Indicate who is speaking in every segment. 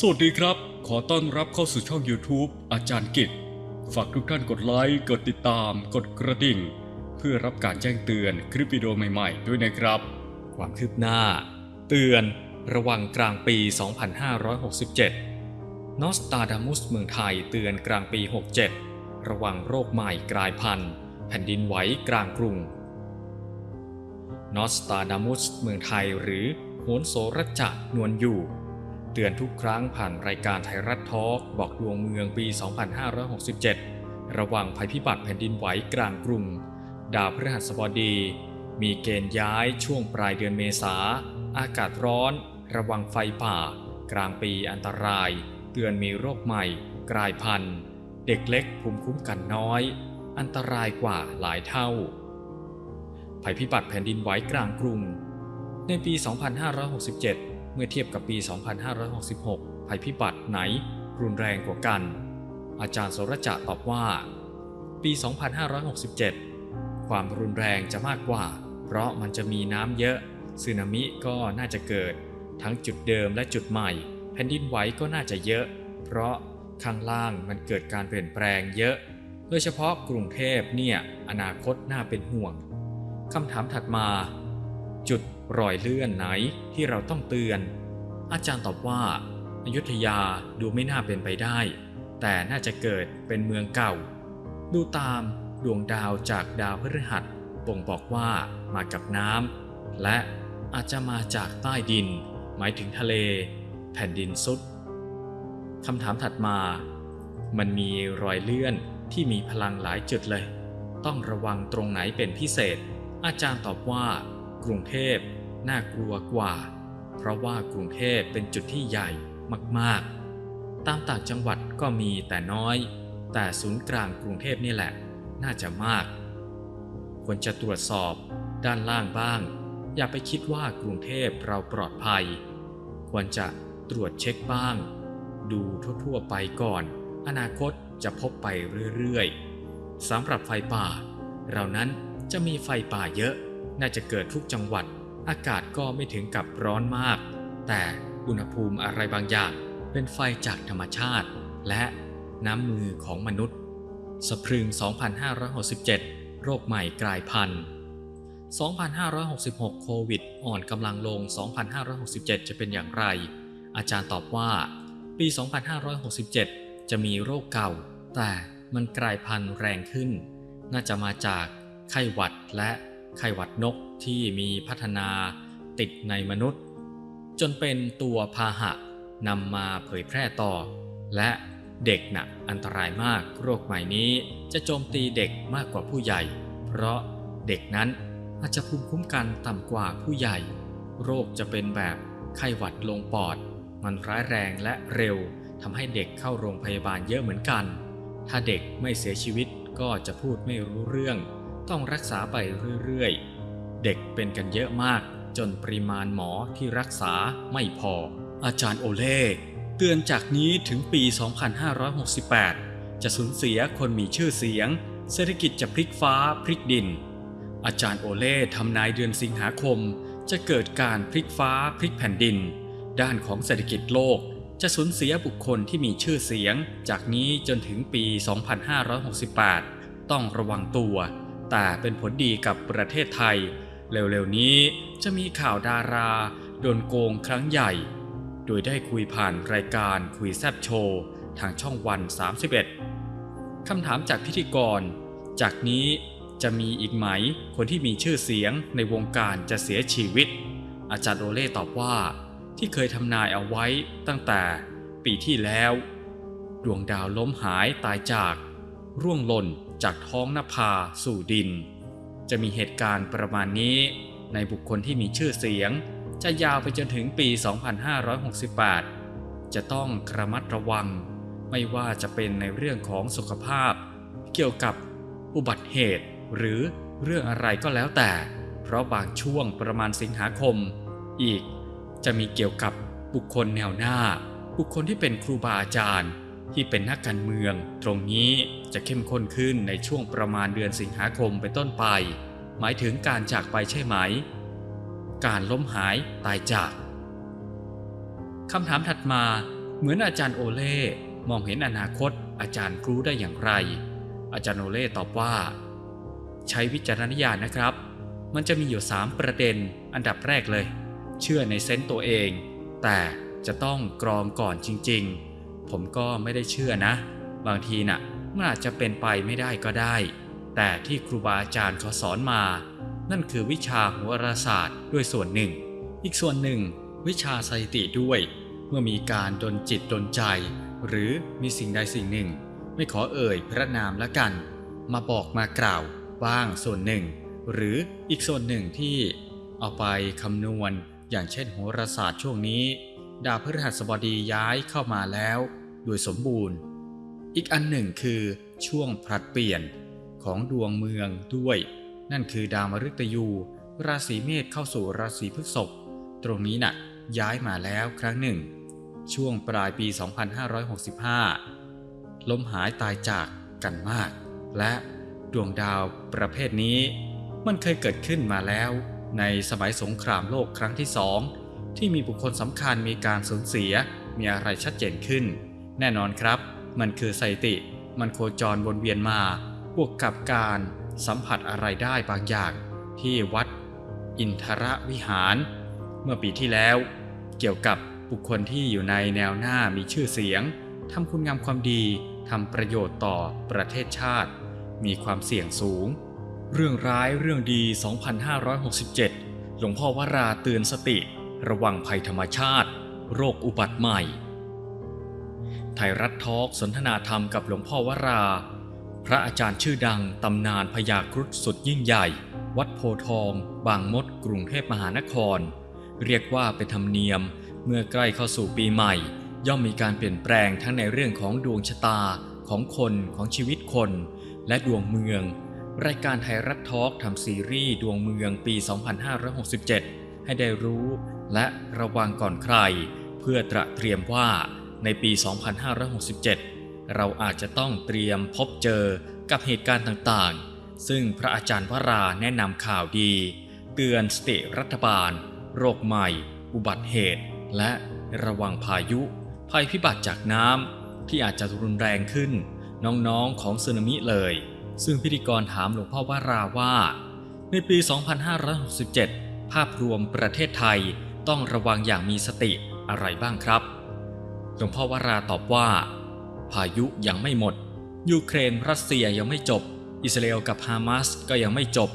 Speaker 1: สวัสดีครับ ขอต้อนรับเข้าสู่ช่อง YouTube อาจารย์กิจ ฝากทุกท่านกดไลค์ กดติดตาม กดกระดิ่ง เพื่อรับการแจ้งเตือนคลิปวิดีโอใหม่ๆ ด้วยนะครับ
Speaker 2: ความคืบหน้า เตือนระวังกลางปี 2567 นอสตาดามุสเมืองไทยเตือนกลางปี 67 ระวังโรคใหม่กลายพันธุ์ แผ่นดินไหวกลางกรุง นอสตาดามุสเมืองไทยหรือโหนโสรจะนวลอยู่ เตือนทุกครั้งผ่านรายการไทยรัฐทอล์กบอกดวงเมืองปี 2567 ระวังภัยพิบัติแผ่นดินไหวกลางกรุงดาวพฤหัสบดี มีเกณฑ์ย้ายช่วงปลายเดือนเมษา อากาศร้อน ระวังไฟป่า กลางปีอันตราย เตือนมีโรคใหม่ กลายพันธุ์ เด็กเล็กภูมิคุ้มกันน้อย อันตรายกว่าหลายเท่า ภัยพิบัติแผ่นดินไหวกลางกรุง ในปี 2567 เมื่อเทียบกับปี 2566 ภัยพิบัติไหนรุนแรงกว่ากัน อาจารย์สรจะตอบว่า ปี 2567 ความรุนแรงจะมากกว่า เพราะมันจะมีน้ำเยอะสึนามิก็น่าจะเกิด ทั้งจุดเดิมและจุดใหม่ แผ่นดินไหวก็น่าจะเยอะ เพราะข้างล่างมันเกิดการเปลี่ยนแปลงเยอะ โดยเฉพาะกรุงเทพเนี่ยอนาคตน่าเป็นห่วงคำถามถัดมา จุดรอยเลื่อนไหนที่เราต้องเตือน อาจารย์ตอบว่าอยุธยาดูไม่น่าเป็นไปได้ แต่น่าจะเกิดเป็นเมืองเก่า ดูตามดวงดาวจากดาวพฤหัสบ่งบอกว่ามากับน้ำและอาจจะมาจากใต้ดิน หมายถึงทะเล แผ่นดินสุดคำถามถัดมา มันมีรอยเลื่อนที่มีพลังหลายจุดเลย ต้องระวังตรงไหนเป็นพิเศษ อาจารย์ตอบว่า กรุงเทพน่ากลัวกว่า เพราะว่ากรุงเทพเป็นจุดที่ใหญ่มากๆ ตามต่างจังหวัดก็มีแต่น้อย แต่ศูนย์กลางกรุงเทพนี่แหละ น่าจะมาก ควรจะตรวจสอบด้านล่างบ้าง อย่าไปคิดว่ากรุงเทพเราปลอดภัย ควรจะตรวจเช็คบ้าง ดูทั่วๆไปก่อน อนาคตจะพบไปเรื่อยๆสำหรับไฟป่า เรานั้นจะมีไฟป่าเยอะ น่าจะเกิดทุกจังหวัด อากาศก็ไม่ถึงกับร้อนมาก แต่อุณหภูมิอะไรบางอย่างเป็นไฟจากธรรมชาติ และน้ำมือของมนุษย์สะพรึง 2567 โรคใหม่กลายพันธุ์ 2566 โควิด อ่อนกำลังลง 2567 จะเป็นอย่างไร อาจารย์ตอบว่า ปี 2567 จะมีโรคเก่า แต่มันกลายพันธุ์แรงขึ้น น่าจะมาจากไข้หวัดและ ไข้หวัดนกที่มีพัฒนาติดในมนุษย์ จนเป็นตัวพาหะนำมาเผยแพร่ต่อ และเด็กน่ะอันตรายมากโรคใหม่นี้จะโจมตีเด็กมากกว่าผู้ใหญ่ เพราะเด็กนั้นอาจจะภูมิคุ้มกันต่ำกว่าผู้ใหญ่ โรคจะเป็นแบบไข้หวัดลงปอด มันร้ายแรงและเร็วทำให้เด็กเข้าโรงพยาบาลเยอะเหมือนกัน ถ้าเด็กไม่เสียชีวิตก็จะพูดไม่รู้เรื่อง ต้องรักษาไปเรื่อยๆ เด็กเป็นกันเยอะมาก จนปริมาณหมอที่รักษาไม่พอ อาจารย์โอเล่เตือนจากนี้ถึงปี 2568 จะสูญเสียคนมีชื่อเสียง เศรษฐกิจจะพลิกฟ้าพลิกดิน อาจารย์โอเล่ทำนายเดือนสิงหาคม จะเกิดการพลิกฟ้าพลิกแผ่นดิน ด้านของเศรษฐกิจโลกจะสูญเสียบุคคลที่มีชื่อเสียง จากนี้จนถึงปี 2568 ต้องระวังตัว แต่เป็นผลดีกับประเทศไทย เร็วๆนี้จะมีข่าวดาราโดนโกงครั้งใหญ่ โดยได้คุยผ่านรายการคุยแซบโชว์ ทางช่องวัน 31 คำถามจากพิธีกร จากนี้จะมีอีกไหม คนที่มีชื่อเสียงในวงการจะเสียชีวิต อาจารย์โอเล่ตอบว่า ที่เคยทำนายเอาไว้ตั้งแต่ปีที่แล้ว ดวงดาวล้มหายตายจาก ร่วงหล่น จากท้องนภาสู่ดิน จะมีเหตุการณ์ประมาณนี้ในบุคคลที่มีชื่อเสียง จะยาวไปจนถึงปี 2568 จะต้องระมัดระวัง ไม่ว่าจะเป็นในเรื่องของสุขภาพ เกี่ยวกับอุบัติเหตุ หรือเรื่องอะไรก็แล้วแต่ เพราะบางช่วงประมาณสิงหาคม อีกจะมีเกี่ยวกับบุคคลแนวหน้า บุคคลที่เป็นครูบาอาจารย์ ที่เป็นนักการเมือง ตรงนี้จะเข้มข้นขึ้นในช่วงประมาณเดือนสิงหาคมเป็นต้นไป หมายถึงการจากไปใช่ไหม การล้มหายตายจากคำถามถัดมาเหมือนอาจารย์โอเล่มองเห็นอนาคต อาจารย์รู้ได้อย่างไร อาจารย์โอเล่ตอบว่า ใช้วิจารณญาณนะครับ มันจะมีอยู่ 3 ประเด็น อันดับแรกเลย เชื่อในเซนต์ตัวเอง แต่จะต้องกรองก่อนจริง ๆ ผมก็ไม่ได้เชื่อนะ บางทีน่ะมันอาจจะเป็นไปไม่ได้ก็ได้ แต่ที่ครูบาอาจารย์เขาสอนมา นั่นคือวิชาโหราศาสตร์ด้วยส่วนหนึ่ง อีกส่วนหนึ่ง วิชาสถิติด้วย เมื่อมีการดนจิตดนใจ หรือมีสิ่งใดสิ่งหนึ่ง ไม่ขอเอ่ยพระนามละกัน มาบอกมากล่าวบ้างส่วนหนึ่ง หรืออีกส่วนหนึ่งที่เอาไปคำนวณอย่างเช่นโหราศาสตร์ช่วงนี้ ดาวพฤหัสบดีย้ายเข้ามาแล้วโดยสมบูรณ์ อีกอันหนึ่งคือช่วงผลัดเปลี่ยนของดวงเมืองด้วย นั่นคือดาวมฤตยู ราศีเมษเข้าสู่ราศีพฤษภตรงนี้น่ะย้ายมาแล้วครั้งหนึ่ง ช่วงปลายปี 2565 ล้มหายตายจากกันมาก และดวงดาวประเภทนี้ มันเคยเกิดขึ้นมาแล้ว ในสมัยสงครามโลกครั้งที่สอง ที่มีบุคคลสำคัญมีการสูญเสีย มีอะไรชัดเจนขึ้น แน่นอนครับ มันคือไสติ มันโคจรวนเวียนมา บวกกับการสัมผัสอะไรได้บางอย่าง ที่วัด อินทรวิหาร เมื่อปีที่แล้ว เกี่ยวกับบุคคลที่อยู่ในแนวหน้ามีชื่อเสียงทำคุณงามความดีทำประโยชน์ต่อประเทศชาติ มีความเสี่ยงสูง เรื่องร้ายเรื่องดี 2567 หลวงพ่อวราเตือนสติ ระวังภัยธรรมชาติ โรคอุบัติใหม่ ไทยรัฐทอล์กสนทนาธรรมกับหลวงพ่อวรา พระอาจารย์ชื่อดังตำนานพญาครุฑสุดยิ่งใหญ่ วัดโพทอง บางมด กรุงเทพมหานคร เรียกว่าเป็นธรรมเนียมเมื่อใกล้เข้าสู่ปีใหม่ ย่อมมีการเปลี่ยนแปลงทั้งในเรื่องของดวงชะตาของคนของชีวิตคน และดวงเมือง รายการไทยรัฐทอล์กทำซีรีส์ดวงเมืองปี 2567 ให้ได้รู้ และระวังก่อนใคร เพื่อตระเตรียมว่าในปี 2567 เราอาจจะต้องเตรียมพบเจอกับเหตุการณ์ต่างๆ ซึ่งพระอาจารย์วราแนะนำข่าวดี เตือนสติรัฐบาล โรคใหม่ อุบัติเหตุ และระวังพายุ ภัยพิบัติจากน้ำที่อาจจะรุนแรงขึ้น น้องๆของสึนามิเลย ซึ่งพิธีกรถามหลวงพ่อวราว่า ในปี 2567 ภาพรวมประเทศไทย ต้องระวังอย่างมีสติอะไรบ้างครับ หลวงพ่อวราตอบว่า พายุยังไม่หมด ยูเครนรัสเซียยังไม่จบ อิสราเอลกับฮามาสก็ยังไม่จบ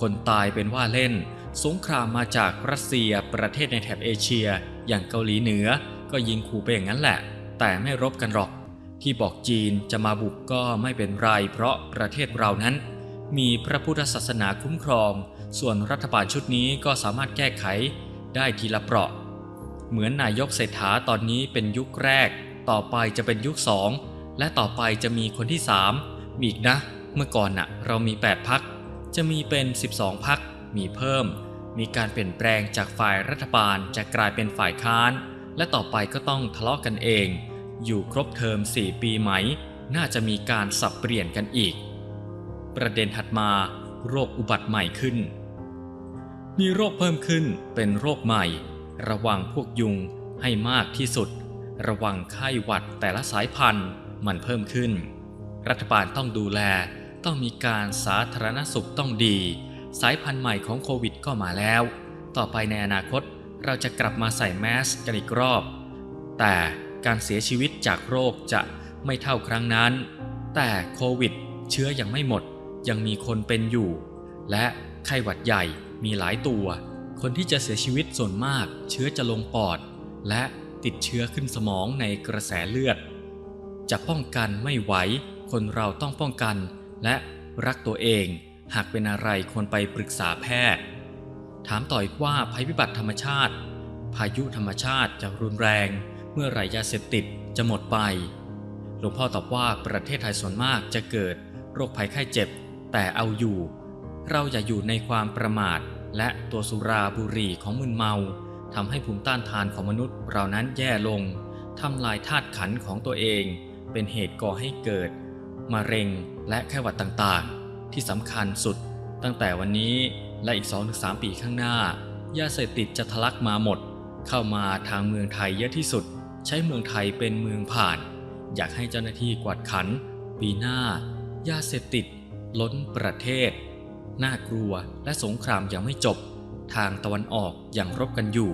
Speaker 2: คนตายเป็นว่าเล่น สงครามมาจากรัสเซียประเทศในแถบเอเชีย อย่างเกาหลีเหนือ ก็ยิงขู่ไปอย่างนั้นแหละ แต่ไม่รบกันหรอก ที่บอกจีนจะมาบุกก็ไม่เป็นไร เพราะประเทศเรานั้น มีพระพุทธศาสนาคุ้มครอง ส่วนรัฐบาลชุดนี้ก็สามารถแก้ไข ได้ทีละเปราะ เหมือนนายกเศรษฐาตอนนี้เป็นยุคแรก ต่อไปจะเป็นยุคสองและต่อไปจะมีคนที่3มีอีกนะ เมื่อก่อนน่ะ เรามี 8 พัก จะมีเป็น 12 พัก มีเพิ่ม มีการเปลี่ยนแปลงจากฝ่ายรัฐบาลจะกลายเป็นฝ่ายค้าน และต่อไปก็ต้องทะเลาะกันเอง อยู่ครบเทอม 4 ปีไหม น่าจะมีการสับเปลี่ยนกันอีก ประเด็นถัดมาโรคอุบัติใหม่ขึ้น มีโรคเพิ่มขึ้นเป็นโรคใหม่ ระวังพวกยุงให้มากที่สุด ระวังไข้หวัดแต่ละสายพันธุ์มันเพิ่มขึ้น รัฐบาลต้องดูแล ต้องมีการสาธารณสุขต้องดี สายพันธุ์ใหม่ของโควิดก็มาแล้ว ต่อไปในอนาคตเราจะกลับมาใส่แมสกันอีกรอบ แต่การเสียชีวิตจากโรคจะไม่เท่าครั้งนั้น แต่โควิดเชื้อยังไม่หมด ยังมีคนเป็นอยู่ และไข้หวัดใหญ่ มีหลายตัว คนที่จะเสียชีวิตส่วนมาก เชื้อจะลงปอด และติดเชื้อขึ้นสมองในกระแสเลือด จะป้องกันไม่ไหว คนเราต้องป้องกัน และรักตัวเอง หากเป็นอะไรควรไปปรึกษาแพทย์ ถามต่ออีกว่าภัยพิบัติธรรมชาติ พายุธรรมชาติจะรุนแรง เมื่อไรยาเสพติดจะหมดไป หลวงพ่อตอบว่าประเทศไทยส่วนมากจะเกิด โรคภัยไข้เจ็บ แต่เอาอยู่ เราอย่าอยู่ในความประมาท และตัวสุราบุหรี่ของมึนเมาทำให้ภูมิต้านทานของมนุษย์เรานั้นแย่ลงทำลายธาตุขันของตัวเอง เป็นเหตุก่อให้เกิดมะเร็งและไข้หวัดต่างๆ ที่สำคัญสุด ตั้งแต่วันนี้และอีก 2-3 ปีข้างหน้ายาเสพติดจะทะลักมาหมด เข้ามาทางเมืองไทยเยอะที่สุด ใช้เมืองไทยเป็นเมืองผ่าน อยากให้เจ้าหน้าที่กวาดขัน ปีหน้า ยาเสพติด ล้นประเทศ น่ากลัวและสงครามยังไม่จบ ทางตะวันออกอยังรบกันอยู่